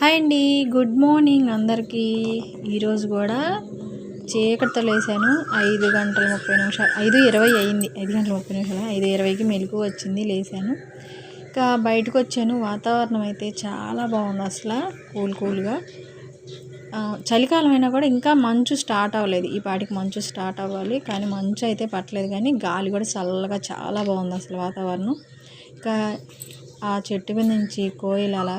Hi అండి. Good morning అందరికీ. ఈరోజు కూడా చీకటితో లేసాను. ఐదు గంటల ముప్పై నిమిషాలు ఐదు ఇరవై అయింది. ఐదు గంటల ముప్పై నిమిషాలు ఐదు ఇరవైకి మెలకు వచ్చింది లేసాను. ఇంకా బయటకు వచ్చాను. వాతావరణం అయితే చాలా బాగుంది అసలు కూల్ కూల్గా. చలికాలం అయినా కూడా ఇంకా మంచు స్టార్ట్ అవ్వలేదు. ఈ పాటికి మంచు స్టార్ట్ అవ్వాలి కానీ మంచు అయితే పట్టలేదు. కానీ గాలి కూడా చల్లగా చాలా బాగుంది అసలు వాతావరణం. ఇంకా ఆ చెట్టు మీద నుంచి కోయిల అలా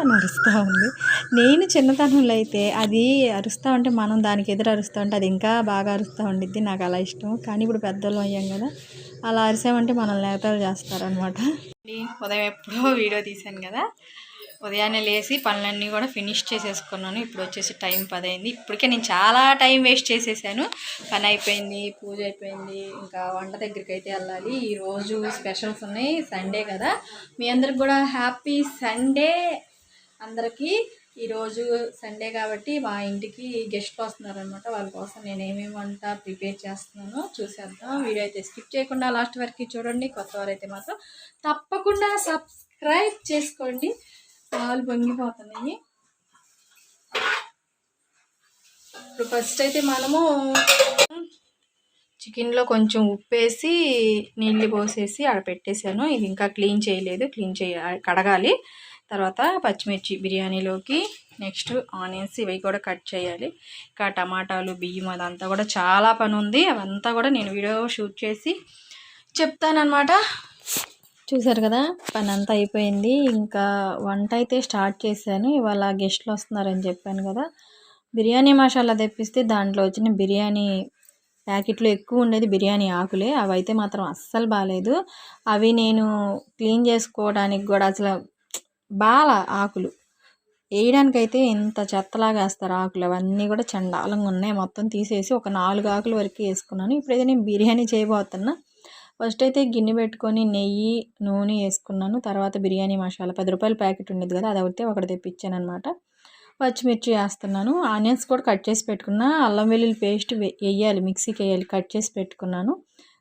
అని అరుస్తూ ఉంది. నేను చిన్నతనంలో అయితే అది అరుస్తూ ఉంటే మనం దానికి ఎదురు అరుస్తూ ఉంటే అది ఇంకా బాగా అరుస్తూ ఉండిద్ది. నాకు అలా ఇష్టం. కానీ ఇప్పుడు పెద్దలు అయ్యాం కదా అలా అరిసామంటే మనల్ని నేతలు చేస్తారనమాట ఉదయం ఎప్పుడో వీడియో తీశాను కదా. ఉదయాన్నే లేచి పనులన్నీ కూడా ఫినిష్ చేసేసుకున్నాను. ఇప్పుడు వచ్చేసి టైం పది అయింది ఇప్పటికే నేను చాలా టైం వేస్ట్ చేసేసాను. పని అయిపోయింది పూజ అయిపోయింది ఇంకా వంట దగ్గరికి అయితే వెళ్ళాలి ఈరోజు స్పెషల్స్ ఉన్నాయి సండే కదా. మీ అందరికి కూడా హ్యాపీ సండే అందరికీ. ఈరోజు సండే కాబట్టి మా ఇంటికి గెస్ట్లు వస్తున్నారనమాట వాళ్ళ కోసం నేను ఏమేమి వంట ప్రిపేర్ చేస్తున్నానో చూసేద్దాం. వీడియో అయితే స్కిప్ చేయకుండా లాస్ట్ వరకు చూడండి. కొత్త వారైతే మాత్రం తప్పకుండా సబ్స్క్రైబ్ చేసుకోండి. పాలు పొంగిపోతున్నాయి. ఇప్పుడు ఫస్ట్ అయితే మనము చికెన్లో కొంచెం ఉప్పేసి నీళ్ళు పోసేసి ఆడ పెట్టేశాను ఇది ఇంకా క్లీన్ చేయలేదు. క్లీన్ చేయ కడగాలి. తర్వాత పచ్చిమిర్చి బిర్యానీలోకి నెక్స్ట్ ఆనియన్స్ ఇవి కూడా కట్ చేయాలి. ఇంకా టమాటాలు బియ్యం అదంతా కూడా చాలా పని ఉంది. అవంతా కూడా నేను వీడియో షూట్ చేసి చెప్తానమాట చూసారు కదా? పని అంతా అయిపోయింది. ఇంకా వంట అయితే స్టార్ట్ చేశాను. ఇవాళ గెస్ట్లు వస్తున్నారని చెప్పాను కదా? బిర్యానీ మసాలా తెప్పిస్తే దాంట్లో వచ్చిన బిర్యానీ ప్యాకెట్లో ఎక్కువ ఉండేది బిర్యానీ ఆకులే. అవి అయితే మాత్రం అస్సలు బాగాలేదు అవి నేను క్లీన్ చేసుకోవడానికి కూడా అసలు బాల ఆకులు. వేయడానికైతే ఇంత చెత్తలాగా వేస్తారు ఆకులు. అవన్నీ కూడా చండాలంగా ఉన్నాయి. మొత్తం తీసేసి ఒక నాలుగు ఆకులు వరకు వేసుకున్నాను. ఇప్పుడైతే నేను బిర్యానీ చేయబోతున్నా. ఫస్ట్ అయితే గిన్నె పెట్టుకొని నెయ్యి నూనె వేసుకున్నాను. తర్వాత బిర్యానీ మసాలా పది రూపాయల ప్యాకెట్ ఉండేది కదా అది అయితే ఒకటి తెప్పించాను అనమాట పచ్చిమిర్చి వేస్తున్నాను. ఆనియన్స్ కూడా కట్ చేసి పెట్టుకున్నా. అల్లం వెల్లుల్లి పేస్ట్ వేయాలి మిక్సీకి వేయాలి. కట్ చేసి పెట్టుకున్నాను.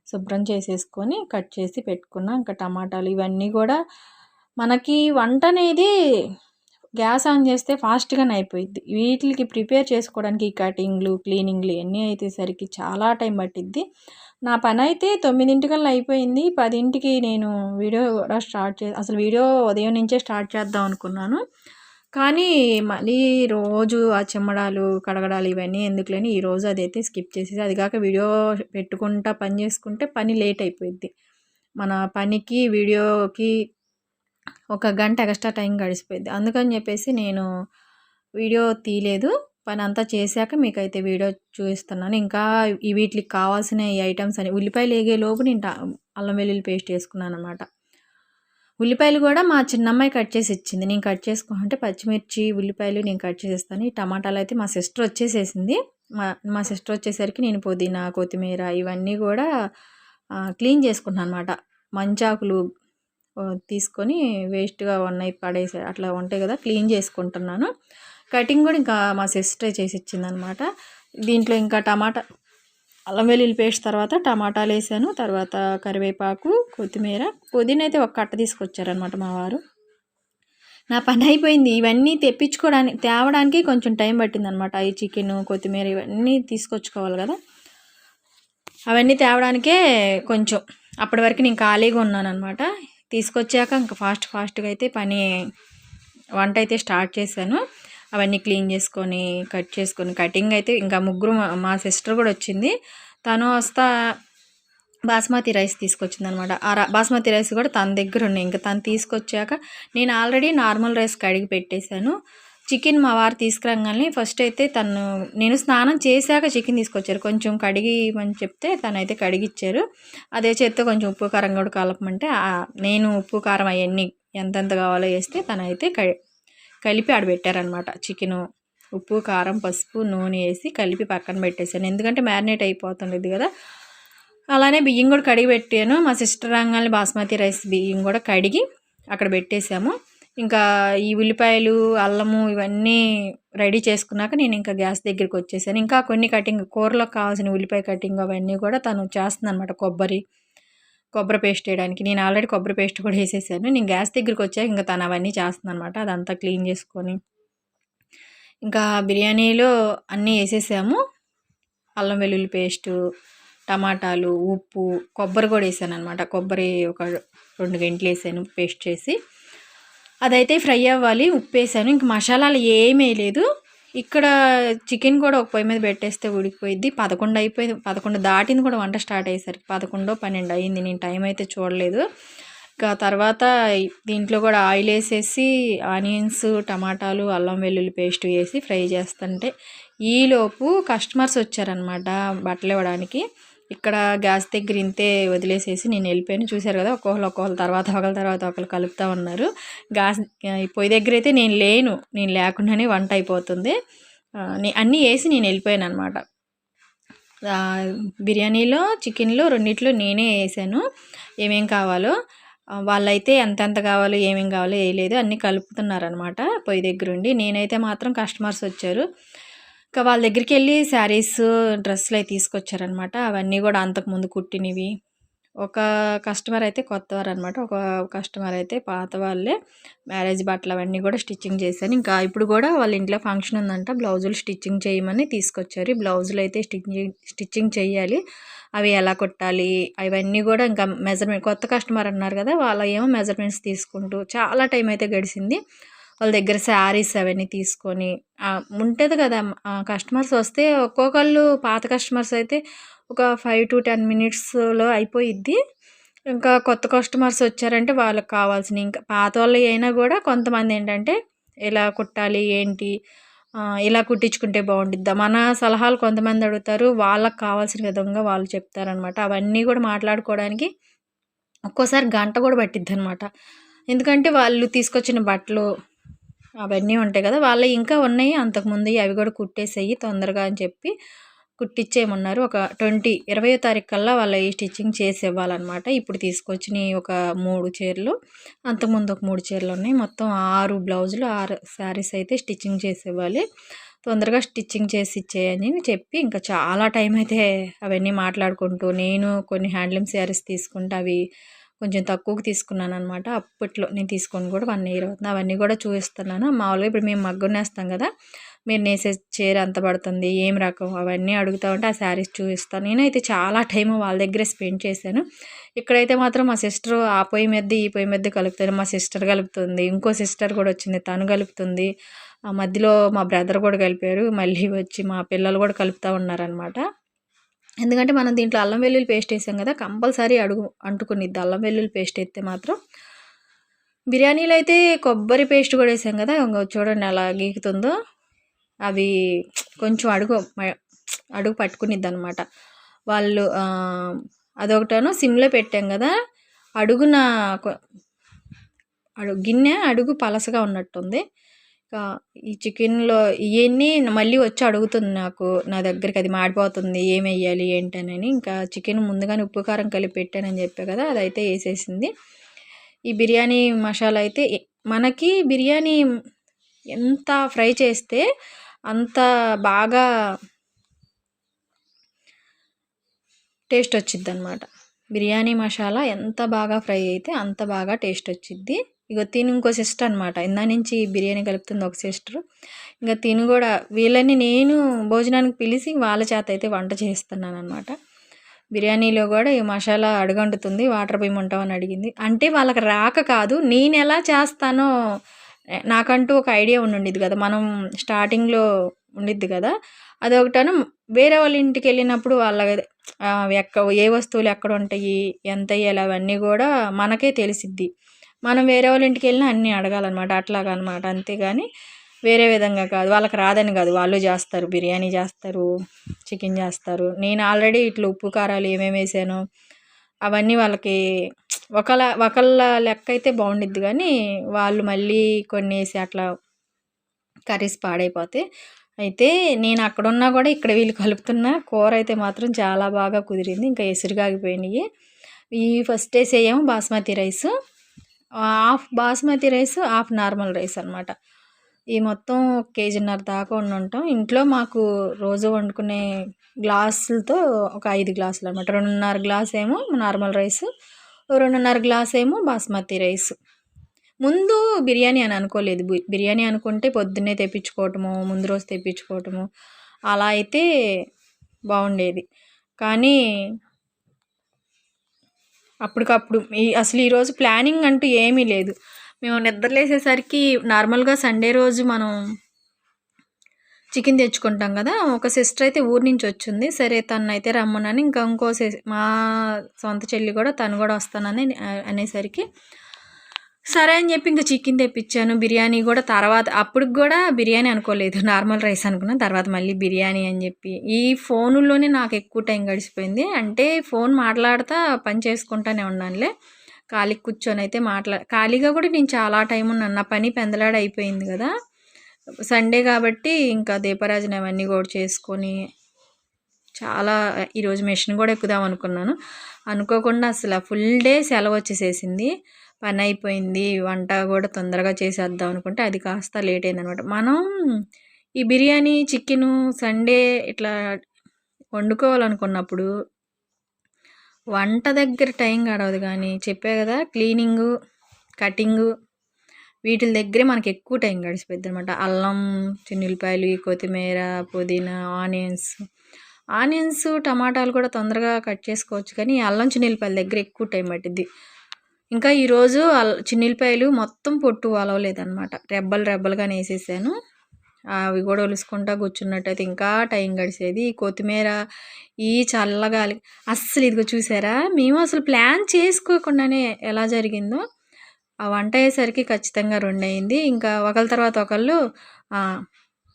శుభ్రం చేసేసుకొని కట్ చేసి పెట్టుకున్నా. ఇంకా టమాటాలు ఇవన్నీ కూడా మనకి వంట అనేది గ్యాస్ ఆన్ చేస్తే ఫాస్ట్గానే అయిపోయింది వీటికి ప్రిపేర్ చేసుకోవడానికి కటింగ్లు క్లీనింగ్లు ఇవన్నీ అయితే సరికి చాలా టైం పట్టిద్ది. నా పని అయితే తొమ్మిదింటికల్లా అయిపోయింది. పదింటికి నేను వీడియో కూడా స్టార్ట్ చే అసలు వీడియో ఉదయం నుంచే స్టార్ట్ చేద్దాం అనుకున్నాను. కానీ మళ్ళీ రోజు ఆ చెమ్మడాలు కడగడాలు ఇవన్నీ ఎందుకులేని ఈరోజు అదైతే స్కిప్ చేసేసి అది కాక వీడియో పెట్టుకుంటా పని చేసుకుంటే పని లేట్ అయిపోయింది మన పనికి వీడియోకి ఒక గంట ఎక్స్ట్రా టైం గడిచిపోయింది అందుకని చెప్పేసి నేను వీడియో తీయలేదు. పని అంతా చేశాక మీకైతే వీడియో చూపిస్తున్నాను. ఇంకా వీటికి కావాల్సిన ఈ ఐటమ్స్ అని ఉల్లిపాయలు వేగే లోపు నేను అల్లం వెల్లుల్లి పేస్ట్ వేసుకున్నాను అనమాట ఉల్లిపాయలు కూడా మా చిన్నమ్మాయి కట్ చేసి ఇచ్చింది. నేను కట్ చేసుకుంటే పచ్చిమిర్చి ఉల్లిపాయలు నేను కట్ చేసేస్తాను ఈ టమాటాలు అయితే మా సిస్టర్ వచ్చేసేసింది. మా మా సిస్టర్ వచ్చేసరికి నేను పుదీనా కొత్తిమీర ఇవన్నీ కూడా క్లీన్ చేసుకుంటున్నాను అనమాట మంచాకులు తీసుకొని వేస్ట్గా ఉన్నాయి పడేసి అట్లా ఉంటాయి కదా క్లీన్ చేసుకుంటున్నాను. కటింగ్ కూడా ఇంకా మా సిస్టర్ చేసి ఇచ్చిందనమాట. దీంట్లో ఇంకా టమాటా అల్లం వెల్లుల్లి పేస్ట్ తర్వాత టమాటాలు వేసాను తర్వాత కరివేపాకు కొత్తిమీర పుదీనా అయితే ఒక కట్ట తీసుకొచ్చారనమాట మా వారు. నా పని అయిపోయింది. ఇవన్నీ తెప్పించుకోవడానికి తేవడానికి కొంచెం టైం పట్టిందనమాట. ఈ చికెన్ కొత్తిమీర ఇవన్నీ తీసుకొచ్చుకోవాలి కదా. అవన్నీ తేవడానికే కొంచెం అప్పటి వరకు నేను ఖాళీగా ఉన్నాను అనమాట తీసుకొచ్చాక ఇంకా ఫాస్ట్ ఫాస్ట్గా అయితే పని వంట అయితే స్టార్ట్ చేశాను. అవన్నీ క్లీన్ చేసుకొని కట్ చేసుకొని కటింగ్ అయితే ఇంకా ముగ్గురు మా సిస్టర్ కూడా వచ్చింది. తను వస్తా బాస్మతి రైస్ తీసుకొచ్చింది అనమాట ఆ బాస్మతి రైస్ కూడా తన దగ్గర ఉన్నాయి. ఇంకా తను తీసుకొచ్చాక నేను ఆల్రెడీ నార్మల్ రైస్ కడిగి పెట్టేశాను. చికెన్ మా వారు తీసుకురాగానే ఫస్ట్ అయితే తను నేను స్నానం చేశాక చికెన్ తీసుకొచ్చారు. కొంచెం కడిగి అని చెప్తే తనైతే కడిగిచ్చారు. అదే చేత్తో కొంచెం ఉప్పు కారం కూడా కలపమంటే నేను ఉప్పు కారం అవన్నీ ఎంతెంత కావాలో వేస్తే తనైతే కలిపి ఆడబెట్టారనమాట చికెను ఉప్పు కారం పసుపు నూనె వేసి కలిపి పక్కన పెట్టేశాను. ఎందుకంటే మ్యారినేట్ అయిపోతుండేది కదా. అలానే బియ్యం కూడా కడిగి పెట్టాను. మా సిస్టర్ రంగాల్ని బాస్మతి రైస్ బియ్యం కూడా కడిగి అక్కడ పెట్టేశాము. ఇంకా ఈ ఉల్లిపాయలు అల్లము ఇవన్నీ రెడీ చేసుకున్నాక నేను ఇంకా గ్యాస్ దగ్గరికి వచ్చేసాను. ఇంకా కొన్ని కటింగ్ కూరలోకి కావాల్సిన ఉల్లిపాయ కటింగ్ అవన్నీ కూడా తను చేస్తుంది అనమాట కొబ్బరి. కొబ్బరి పేస్ట్ వేయడానికి నేను ఆల్రెడీ కొబ్బరి పేస్ట్ కూడా వేసేసాను. నేను గ్యాస్ దగ్గరికి వచ్చాక ఇంకా తను అవన్నీ చేస్తుంది అనమాట అదంతా క్లీన్ చేసుకొని. ఇంకా బిర్యానీలో అన్నీ వేసేసాము. అల్లం వెల్లుల్లి పేస్టు టమాటాలు ఉప్పు కొబ్బరి కూడా వేసాను అనమాట కొబ్బరి ఒక రెండు గంటలు వేసాను పేస్ట్ చేసి. అదైతే ఫ్రై అవ్వాలి. ఉప్పు వేసాను. ఇంక మసాలాలు ఏమీ లేదు ఇక్కడ చికెన్ కూడా ఒక పొయ్యి మీద పెట్టేస్తే ఉడికిపోయింది పదకొండు అయిపోయింది. పదకొండు దాటింది కూడా వంట స్టార్ట్ అయ్యేసరికి పదకొండో పన్నెండు అయ్యింది. నేను టైం అయితే చూడలేదు. ఇంకా తర్వాత దీంట్లో కూడా ఆయిల్ వేసేసి ఆనియన్స్ టమాటాలు అల్లం వెల్లుల్లి పేస్ట్ వేసి ఫ్రై చేస్తుంటే ఈలోపు కస్టమర్స్ వచ్చారనమాట బట్టలు ఇవ్వడానికి. ఇక్కడ గ్యాస్ దగ్గర ఇంతే వదిలేసేసి నేను వెళ్ళిపోయాను. చూశారు కదా ఒక్కొక్కరు ఒక్కొక్కరు తర్వాత ఒకళ్ళ తర్వాత ఒకరు కలుపుతూ ఉన్నారు. గ్యాస్ పొయ్యి దగ్గర అయితే నేను లేను. నేను లేకుండానే వంట అయిపోతుంది. అన్నీ వేసి నేను వెళ్ళిపోయాను అనమాట బిర్యానీలో చికెన్లో రెండిట్లో నేనే వేసాను. ఏమేం కావాలో వాళ్ళైతే ఎంతెంత కావాలో ఏమేమి కావాలో వేయలేదు. అన్నీ కలుపుతున్నారనమాట పొయ్యి దగ్గరుండి నేనైతే మాత్రం కస్టమర్స్ వచ్చారు. ఇంకా వాళ్ళ దగ్గరికి వెళ్ళి శారీస్ డ్రెస్సులు అవి తీసుకొచ్చారనమాట. అవన్నీ కూడా అంతకుముందు కుట్టినవి. ఒక కస్టమర్ అయితే కొత్తవారు అనమాట ఒక కస్టమర్ అయితే పాత వాళ్ళే. మ్యారేజ్ బట్టలు అవన్నీ కూడా స్టిచ్చింగ్ చేశాను ఇంకా ఇప్పుడు కూడా వాళ్ళ ఇంట్లో ఫంక్షన్ ఉందంట. బ్లౌజులు స్టిచ్చింగ్ చేయమని తీసుకొచ్చారు. బ్లౌజులు అయితే స్టిచ్చింగ్ స్టిచ్చింగ్ చేయాలి. అవి ఎలా కొట్టాలి? అవన్నీ కూడా ఇంకా మెజర్మెంట్ కొత్త కస్టమర్ అన్నారు కదా వాళ్ళ ఏమో మెజర్మెంట్స్ తీసుకుంటూ చాలా టైం అయితే గడిచింది. వాళ్ళ దగ్గర శారీస్ అవన్నీ తీసుకొని ఉంటుంది కదా కస్టమర్స్ వస్తే ఒక్కొక్కళ్ళు పాత కస్టమర్స్ అయితే ఒక ఫైవ్ టు టెన్ మినిట్స్లో అయిపోయిద్ది. ఇంకా కొత్త కస్టమర్స్ వచ్చారంటే వాళ్ళకి కావాల్సిన ఇంకా పాత వాళ్ళు అయినా కూడా కొంతమంది ఏంటంటే ఎలా కుట్టాలి ఏంటి ఇలా కుట్టించుకుంటే బాగుంటుంది మన సలహాలు కొంతమంది అడుగుతారు. వాళ్ళకి కావాల్సిన విధంగా వాళ్ళు చెప్తారనమాట అవన్నీ కూడా మాట్లాడుకోవడానికి ఒక్కోసారి గంట కూడా పట్టిద్ది అనమాట ఎందుకంటే వాళ్ళు తీసుకొచ్చిన బట్టలు అవన్నీ ఉంటాయి కదా! వాళ్ళ ఇంకా ఉన్నాయి. అంతకుముందు అవి కూడా కుట్టేసేయి తొందరగా అని చెప్పి కుట్టించేయమన్నారు ఒక ట్వంటీ ఇరవయో తారీఖు కల్లా వాళ్ళ ఈ స్టిచ్చింగ్ చేసి ఇవ్వాలన్నమాట. ఇప్పుడు తీసుకొచ్చిన ఒక మూడు చీరలు. అంతకుముందు ఒక మూడు చీరలు ఉన్నాయి. మొత్తం ఆరు బ్లౌజులు ఆరు శారీస్ అయితే స్టిచ్చింగ్ చేసి ఇవ్వాలి. తొందరగా స్టిచ్చింగ్ చేసి ఇచ్చేయని చెప్పి ఇంకా చాలా టైం అయితే అవన్నీ మాట్లాడుకుంటూ నేను కొన్ని హ్యాండ్లూమ్ శారీస్ తీసుకుంటే అవి కొంచెం తక్కువకి తీసుకున్నాను అనమాట అప్పట్లో నేను తీసుకొని కూడా వన్ ఇయర్ అవుతుంది. అవన్నీ కూడా చూపిస్తున్నాను. మామూలుగా ఇప్పుడు మేము మగ్గం నేస్తాం కదా మీరు నేసే చీర ఎంత పడుతుంది ఏం రకం అవన్నీ అడుగుతా ఉంటే ఆ శారీస్ చూపిస్తాను. నేనైతే చాలా టైం వాళ్ళ దగ్గరే స్పెండ్ చేశాను. ఇక్కడైతే మాత్రం మా సిస్టర్ ఆ పొయ్యి మీద ఈ పొయ్యి మీద కలుపుతాను మా సిస్టర్ కలుపుతుంది. ఇంకో సిస్టర్ కూడా వచ్చింది తను కలుపుతుంది. ఆ మధ్యలో మా బ్రదర్ కూడా కలిపారు. మళ్ళీ వచ్చి మా పిల్లలు కూడా కలుపుతూ ఉన్నారనమాట ఎందుకంటే మనం దీంట్లో అల్లం వెల్లుల్లి పేస్ట్ వేసాం కదా కంపల్సరీ అడుగు అంటుకునిద్ది. అల్లం వెల్లుల్లి పేస్ట్ వేస్తే మాత్రం. బిర్యానీలో అయితే కొబ్బరి పేస్ట్ కూడా వేసాం కదా చూడండి అలా గీకుతుందో. అవి కొంచెం అడుగు అడుగు పట్టుకునిద్ది అనమాట వాళ్ళు అదొకటను సిమ్లో పెట్టాం కదా అడుగున అడుగు గిన్నె అడుగు పలసగా ఉన్నట్టుంది. ఈ చికెన్లో ఇవన్నీ మళ్ళీ వచ్చి అడుగుతుంది నాకు నా దగ్గరికి అది మాడిపోతుంది ఏమేయాలి వేయాలి ఏంటనని. ఇంకా చికెన్ ముందుగానే ఉప్పు కారం కలిపి పెట్టానని చెప్పా కదా అదైతే వేసేసింది. ఈ బిర్యానీ మసాలా అయితే మనకి బిర్యానీ ఎంత ఫ్రై చేస్తే అంత బాగా టేస్ట్ వచ్చిద్ది అనమాట బిర్యానీ మసాలా ఎంత బాగా ఫ్రై అయితే అంత బాగా టేస్ట్ వచ్చిద్ది. ఇక తిని ఇంకో సిస్టర్ అనమాట ఇందా నుంచి బిర్యానీ కలుపుతుంది ఒక సిస్టర్. ఇంకా తిని కూడా వీళ్ళని నేను భోజనానికి పిలిచి వాళ్ళ చేత అయితే వంట చేస్తున్నాను అనమాట బిర్యానీలో కూడా ఈ మసాలా అడుగంటుతుంది వాటర్ ఉంటామని అడిగింది. అంటే వాళ్ళకి రాక కాదు నేను ఎలా చేస్తానో నాకంటూ ఒక ఐడియా ఉండిద్ది కదా. మనం స్టార్టింగ్లో ఉండిద్ది కదా. అదొకటను వేరే వాళ్ళ ఇంటికి వెళ్ళినప్పుడు వాళ్ళ ఎక్క ఏ వస్తువులు ఎక్కడ ఉంటాయి ఎంత వేయాలి అవన్నీ కూడా మనకే తెలిసిద్ది. మనం వేరే వాళ్ళ ఇంటికి వెళ్ళినా అన్నీ అడగాలన్నమాట. అట్లాగనమాట అంతేగాని వేరే విధంగా కాదు. వాళ్ళకి రాదని కాదు. వాళ్ళు చేస్తారు. బిర్యానీ చేస్తారు. చికెన్ చేస్తారు. నేను ఆల్రెడీ ఇట్లా ఉప్పు కారాలు ఏమేమి వేసాను అవన్నీ వాళ్ళకి ఒకళ్ళ ఒకళ్ళ లెక్క అయితే బాగుండిద్ది కానీ వాళ్ళు మళ్ళీ కొన్ని వేసి అట్లా కర్రీస్ పాడైపోతాయి అయితే నేను అక్కడున్నా కూడా ఇక్కడ వీళ్ళు కలుపుతున్న కూర అయితే మాత్రం చాలా బాగా కుదిరింది. ఇంకా ఎసురుగాగిపోయినాయి. ఈ first వేసేయేమో basmati rice. Half basmati rice half normal rice అనమాట ఈ మొత్తం కేజీన్నర దాకా వండి ఉంటాం ఇంట్లో మాకు రోజు వండుకునే గ్లాసులతో ఒక ఐదు గ్లాసులు అనమాట రెండున్నర గ్లాస్ ఏమో నార్మల్ రైస్ రెండున్నర గ్లాస్ ఏమో బాస్మతి రైస్. ముందు బిర్యానీ అని అనుకోలేదు. బి- బిర్యానీ అనుకుంటే పొద్దున్నే తెప్పించుకోవటము ముందు రోజు తెప్పించుకోవటము అలా అయితే బాగుండేది కానీ అప్పటికప్పుడు. ఈ అసలు ఈరోజు ప్లానింగ్ అంటూ ఏమీ లేదు. మేము నిద్రలేసేసరికి నార్మల్గా సండే రోజు మనం చికెన్ తెచ్చుకుంటాం కదా ఒక సిస్టర్ అయితే ఊరి నుంచి వచ్చింది. సరే తను అయితే రమ్మనని ఇంకా ఇంకో మా సొంత చెల్లి కూడా తను కూడా వస్తానని అనేసరికి సరే అని చెప్పి ఇంకా చికెన్ తెప్పించాను. బిర్యానీ కూడా తర్వాత అప్పటికి కూడా బిర్యానీ అనుకోలేదు. నార్మల్ రైస్ అనుకున్నా తర్వాత మళ్ళీ బిర్యానీ అని చెప్పి. ఈ ఫోనుల్లోనే నాకు ఎక్కువ టైం గడిచిపోయింది. అంటే ఫోన్ మాట్లాడుతా పని చేసుకుంటానే ఉన్నానులే. ఖాళీకి కూర్చొని అయితే మాట్లా ఖాళీగా కూడా నేను చాలా టైం ఉన్నాను నా పని పెందలాడ అయిపోయింది కదా. సండే కాబట్టి ఇంకా దీపరాజుని అవన్నీ కూడా చేసుకొని చాలా ఈరోజు మెషిన్ కూడా ఎక్కుదాం అనుకున్నాను. అనుకోకుండా అసలు ఫుల్ డే సెలవు వచ్చేసేసింది. పని అయిపోయింది వంట కూడా తొందరగా చేసేద్దాం అనుకుంటే అది కాస్త లేట్ అయిందనమాట మనం ఈ బిర్యానీ చికెను సండే ఇట్లా వండుకోవాలనుకున్నప్పుడు వంట దగ్గర టైం గడవదు కానీ చెప్పే కదా క్లీనింగు కటింగు వీటి దగ్గరే మనకి ఎక్కువ టైం గడిచిపోద్ది అనమాట అల్లం చిన్నులపాయలు కొత్తిమీర పుదీనా ఆనియన్స్. ఆనియన్స్ టమాటాలు కూడా తొందరగా కట్ చేసుకోవచ్చు కానీ అల్లం చిన్నులపాయల దగ్గర ఎక్కువ టైం పట్టిద్ది. ఇంకా ఈరోజు అల్ మొత్తం పొట్టు అలవలేదనమాట రెబ్బలు రెబ్బలుగానే వేసేసాను అవి కూడా ఒలుసుకుంటా కూర్చున్నట్టయితే ఇంకా టైం గడిచేది ఈ కొత్తిమీర ఈ చల్లగాలి అస్సలు ఇదిగో చూసారా? మేము అసలు ప్లాన్ చేసుకోకుండానే ఎలా జరిగిందో ఆ వంట అయ్యేసరికి ఖచ్చితంగా రెండు అయింది ఇంకా ఒకళ్ళ తర్వాత ఒకళ్ళు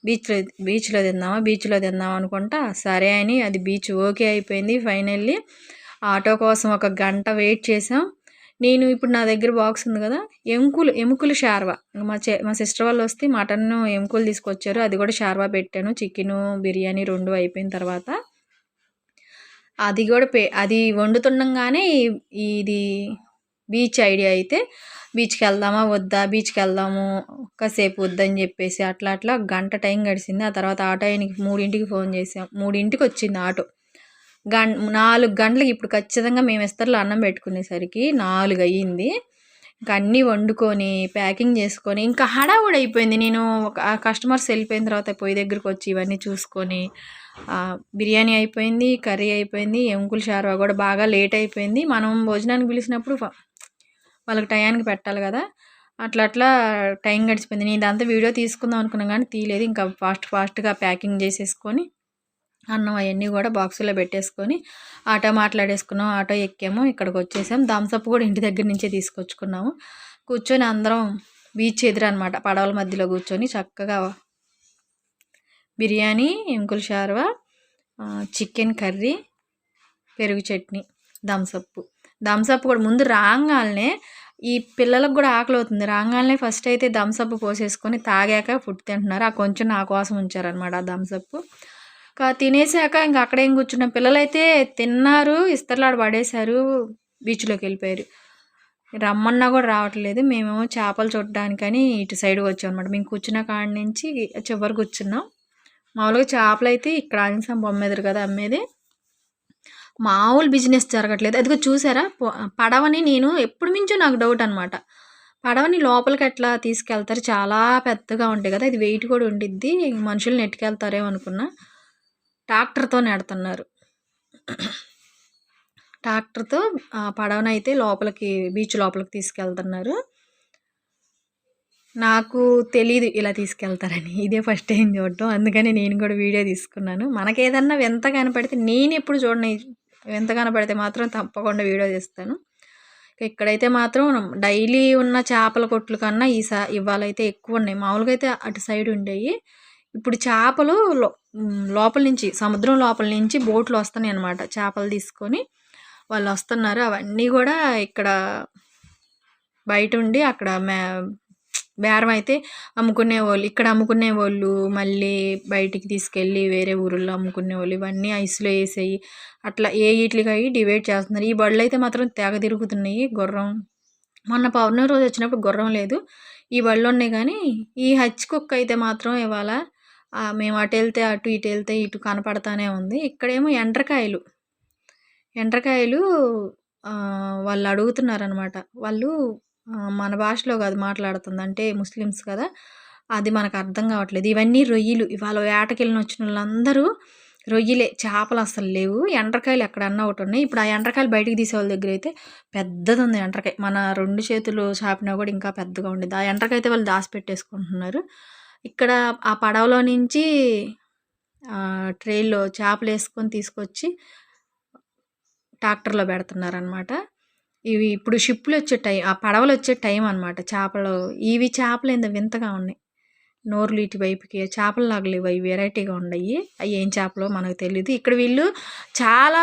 బీచ్లో బీచ్లో తిందామా బీచ్లో తిందాం అనుకుంటా సరే అని అది బీచ్ ఓకే అయిపోయింది ఫైనల్లీ. ఆటో కోసం ఒక గంట వెయిట్ చేసాం. నేను ఇప్పుడు నా దగ్గర బాక్స్ ఉంది కదా ఎముకలు ఎముకలు షార్వా. మా చె మా సిస్టర్ వాళ్ళు వస్తే మటన్ ఎముకలు తీసుకొచ్చారు అది కూడా షార్వా పెట్టాను. చికెను బిర్యానీ రెండు అయిపోయిన తర్వాత. అది కూడా పే అది వండుతుండగానే ఇది బీచ్ ఐడియా అయితే బీచ్కి వెళ్దామా వద్దా బీచ్కి వెళ్దాము కాసేపు వద్దని చెప్పేసి అట్లా అట్లా గంట టైం గడిచింది. ఆ తర్వాత ఆటో ఆయనకి మూడింటికి ఫోన్ చేసాం మూడింటికి వచ్చింది ఆటో. గం నాలుగు గంటలకు ఇప్పుడు ఖచ్చితంగా మేము ఇస్తర్లో అన్నం పెట్టుకునేసరికి నాలుగు అయ్యింది ఇంకా అన్నీ వండుకొని ప్యాకింగ్ చేసుకొని ఇంకా హడావుడి అయిపోయింది. నేను ఒక కస్టమర్స్ వెళ్ళిపోయిన తర్వాత పొయ్యి దగ్గరికి వచ్చి ఇవన్నీ చూసుకొని బిర్యానీ అయిపోయింది కర్రీ అయిపోయింది ఎముకల షార్వా కూడా బాగా లేట్ అయిపోయింది. మనం భోజనానికి పిలిచినప్పుడు వాళ్ళకి టయానికి పెట్టాలి కదా. అట్లా అట్లా టైం గడిచిపోయింది. నేను ఇదంతా వీడియో తీసుకుందాం అనుకున్నాను కానీ తీయలేదు. ఇంకా ఫాస్ట్ ఫాస్ట్గా ప్యాకింగ్ చేసేసుకొని అన్నం అవన్నీ కూడా బాక్సులో పెట్టేసుకొని ఆటో మాట్లాడేసుకున్నాం ఆటో ఎక్కాము ఇక్కడికి వచ్చేసాం. థమ్సప్ కూడా ఇంటి దగ్గర నుంచే తీసుకొచ్చుకున్నాము. కూర్చొని అందరం బీచ్ ఎదురు అనమాట పడవల మధ్యలో కూర్చొని చక్కగా బిర్యానీ ఎంకుల షార్వా చికెన్ కర్రీ పెరుగు చట్నీ థమ్సప్ థమ్సప్ కూడా ముందు రాగానే ఈ పిల్లలకు కూడా ఆకలి అవుతుంది. రాగానే ఫస్ట్ అయితే థమ్సప్ పోసేసుకొని తాగాక ఫుడ్ తింటున్నారు. ఆ కొంచెం నా కోసం ఉంచారనమాట ఆ థమ్సప్ తినేసాక ఇంకా అక్కడేం కూర్చున్న. పిల్లలైతే తిన్నారు ఇస్తర్లాడు పడేశారు బీచ్లోకి వెళ్ళిపోయారు. రమ్మన్నా కూడా రావట్లేదు. మేమేమో చేపలు చూడడానికని ఇటు సైడ్ వచ్చాం అనమాట మేము కూర్చున్న కాడి నుంచి చివరి కూర్చున్నాం. మామూలుగా చేపలు అయితే ఇక్కడ ఆంజనేయం బొమ్మ ఎదురు కదా అమ్మేది. మామూలు బిజినెస్ జరగట్లేదు. అదిగో చూసారా? పడవని నేను ఎప్పుడు మించో నాకు డౌట్ అనమాట పడవని లోపలికి ఎట్లా తీసుకెళ్తారు? చాలా పెద్దగా ఉంటాయి కదా. ఇది వెయిట్ కూడా ఉండిద్ది. మనుషులు నెట్టుకెళ్తారేమో అనుకున్నా. ట్రాక్టర్తో నెడుతున్నారు. ట్రాక్టర్తో పడవనైతే లోపలికి బీచ్ లోపలికి తీసుకెళ్తున్నారు. నాకు తెలీదు ఇలా తీసుకెళ్తారని. ఇదే ఫస్ట్ టైం చూడటం. అందుకని నేను కూడా వీడియో తీసుకున్నాను. మనకేదన్నా వింత కనపడితే నేను ఎప్పుడు చూడను. వింత కనపడితే మాత్రం తప్పకుండా వీడియో తీస్తాను. ఇక్కడైతే మాత్రం డైలీ ఉన్న చేపల కొట్లు కన్నా ఈ ఇవాళ అయితే ఎక్కువ ఉన్నాయి. మామూలుగా అయితే అటు సైడ్ ఉండేవి ఇప్పుడు చేపలు లోపల నుంచి సముద్రం లోపల నుంచి బోట్లు వస్తున్నాయి అన్నమాట. చేపలు తీసుకొని వాళ్ళు వస్తున్నారు. అవన్నీ కూడా ఇక్కడ బయట ఉండి అక్కడ మే బేరం అయితే అమ్ముకునే వాళ్ళు ఇక్కడ అమ్ముకునే వాళ్ళు మళ్ళీ బయటికి తీసుకెళ్ళి వేరే ఊరిలో అమ్ముకునే వాళ్ళు ఇవన్నీ ఐస్లో వేసేయి. అట్లా ఏ వీటికి అవి డివైడ్ చేస్తున్నారు. ఈ బళ్ళు అయితే మాత్రం తెగ తిరుగుతున్నాయి. గుర్రం మొన్న పౌర్ణమి రోజు వచ్చినప్పుడు గుర్రం లేదు. ఈ బళ్ళు ఉన్నాయి కానీ ఈ హచ్ కుక్క అయితే మాత్రం ఇవాళ మేము అటు వెళ్తే అటు ఇటు వెళ్తే ఇటు కనపడతానే ఉంది. ఇక్కడేమో ఎండ్రకాయలు. ఎండ్రకాయలు వాళ్ళు అడుగుతున్నారనమాట వాళ్ళు మన భాషలో కాదు మాట్లాడుతుంది. అంటే ముస్లిమ్స్ కదా. అది మనకు అర్థం కావట్లేదు. ఇవన్నీ రొయ్యలు. ఇవాళ వేటకెళ్ళిన వచ్చిన వాళ్ళందరూ రొయ్యలే. చేపలు అసలు లేవు. ఎండ్రకాయలు ఎక్కడన్నా ఒకటి ఉన్నాయి. ఇప్పుడు ఆ ఎండ్రకాయలు బయటికి తీసే వాళ్ళ దగ్గర అయితే పెద్దది ఉంది ఎండ్రకాయ. మన రెండు చేతులు చాపినా కూడా ఇంకా పెద్దగా ఉండేది. ఆ ఎండ్రకాయ అయితే వాళ్ళు దాచి పెట్టేసుకుంటున్నారు ఇక్కడ ఆ పడవలో నుంచి ట్రైల్లో చేపలు వేసుకొని తీసుకొచ్చి ట్రాక్టర్లో పెడుతున్నారనమాట ఇవి ఇప్పుడు షిప్లు వచ్చే టైం ఆ పడవలు వచ్చే టైం అనమాట చేపలు ఇవి చేపలు ఏందో వింతగా ఉన్నాయి. నోరులు ఇటు వైపుకి చేపలు లాగలేవు అవి వెరైటీగా ఉన్నాయి. అవి ఏం చేపలో మనకు తెలియదు ఇక్కడ వీళ్ళు చాలా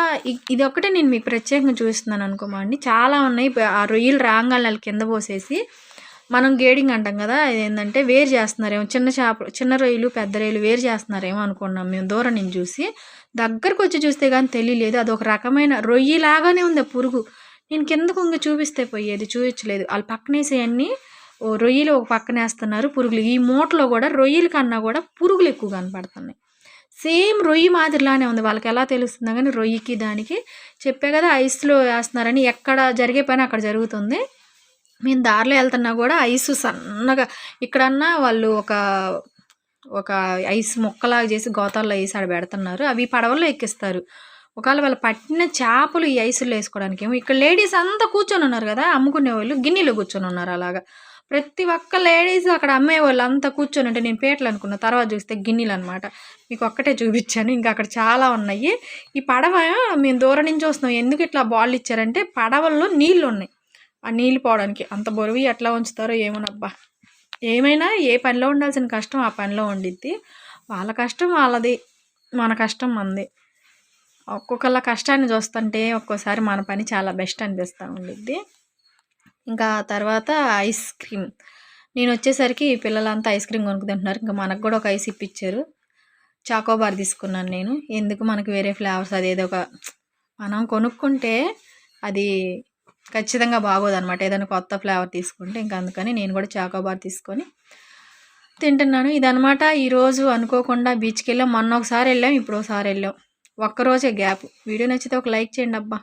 ఇది ఒక్కటే నేను మీకు ప్రత్యేకంగా చూస్తున్నాను అనుకోమండి. చాలా ఉన్నాయి. ఆ రొయ్యలు రాగాలు కింద పోసేసి మనం గేడింగ్ అంటాం కదా ఏంటంటే వేరు చేస్తున్నారేమో చిన్న చేప చిన్న రొయ్యలు పెద్ద రొయ్యలు వేరు చేస్తున్నారేమో అనుకున్నాం మేము దూరం నుంచి చూసి. దగ్గరకు వచ్చి చూస్తే కానీ తెలియలేదు అది ఒక రకమైన రొయ్యలాగానే ఉంది ఆ పురుగు. నేను కిందకు ఇంక చూపిస్తే పోయేది చూపించలేదు. వాళ్ళు పక్కనేసేయన్నీ ఓ రొయ్యలు ఒక పక్కన వేస్తున్నారు పురుగులు. ఈ మూటలో కూడా రొయ్యల కన్నా కూడా పురుగులు ఎక్కువ కనపడుతున్నాయి. సేమ్ రొయ్యి మాదిరిలానే ఉంది. వాళ్ళకి ఎలా తెలుస్తుందో కానీ రొయ్యకి దానికి చెప్పే కదా ఐస్లో వేస్తున్నారని ఎక్కడ జరిగే పని అక్కడ జరుగుతుంది. మేము దారిలో వెళ్తున్నా కూడా ఐస్ సన్నగా ఇక్కడన్నా వాళ్ళు ఒక ఒక ఐస్ ముక్కలాగా చేసి గోతాల్లో వేసి ఆడ పెడుతున్నారు. అవి పడవల్లో ఎక్కిస్తారు. ఒకవేళ వాళ్ళు పట్టిన చేపలు ఈ ఐసులు వేసుకోవడానికి ఏమో ఇక్కడ లేడీస్ అంతా కూర్చొని ఉన్నారు కదా అమ్ముకునే వాళ్ళు గిన్నెలో కూర్చొని ఉన్నారు అలాగా. ప్రతి ఒక్క లేడీస్ అక్కడ అమ్మే వాళ్ళు అంతా కూర్చొని అంటే నేను పేటలు అనుకున్నా తర్వాత చూస్తే గిన్నెలు అనమాట మీకు ఒక్కటే చూపించాను. ఇంకా అక్కడ చాలా ఉన్నాయి. ఈ పడవ మేము దూరం నుంచి వస్తున్నాం. ఎందుకు ఇట్లా బాల్ ఇచ్చారంటే పడవల్లో నీళ్ళు ఉన్నాయి. ఆ నీళ్ళు పోవడానికి. అంత బరువు ఎట్లా ఉంచుతారో ఏమోనబ్బా ఏమైనా ఏ పనిలో ఉండాల్సిన కష్టం ఆ పనిలో ఉండిద్ది. వాళ్ళ కష్టం వాళ్ళది మన కష్టం మనది ఒక్కొక్కళ్ళ కష్టాన్ని చూస్తుంటే ఒక్కోసారి మన పని చాలా బెస్ట్ అనిపిస్తూ ఉండిద్ది. ఇంకా తర్వాత ఐస్ క్రీమ్. నేను వచ్చేసరికి పిల్లలంతా ఐస్ క్రీమ్ కొనుక్కుంటున్నారు ఇంకా మనకు కూడా ఒక ఐస్ ఇప్పించారు చాకోబార్ తీసుకున్నాను నేను. ఎందుకు మనకు వేరే ఫ్లేవర్స్ అది ఏదో ఒక మనం కొనుక్కుంటే అది ఖచ్చితంగా బాగోదు అనమాట ఏదైనా కొత్త ఫ్లేవర్ తీసుకుంటే ఇంకా అందుకని నేను కూడా చాకోబార్ తీసుకొని తింటున్నాను. ఇదనమాట ఈరోజు అనుకోకుండా బీచ్కి వెళ్ళాం మొన్న ఒకసారి వెళ్ళాం ఇప్పుడు ఒకసారి వెళ్ళాం. ఒక్కరోజే గ్యాప్. వీడియో నచ్చితే ఒక లైక్ చేయండి అబ్బా.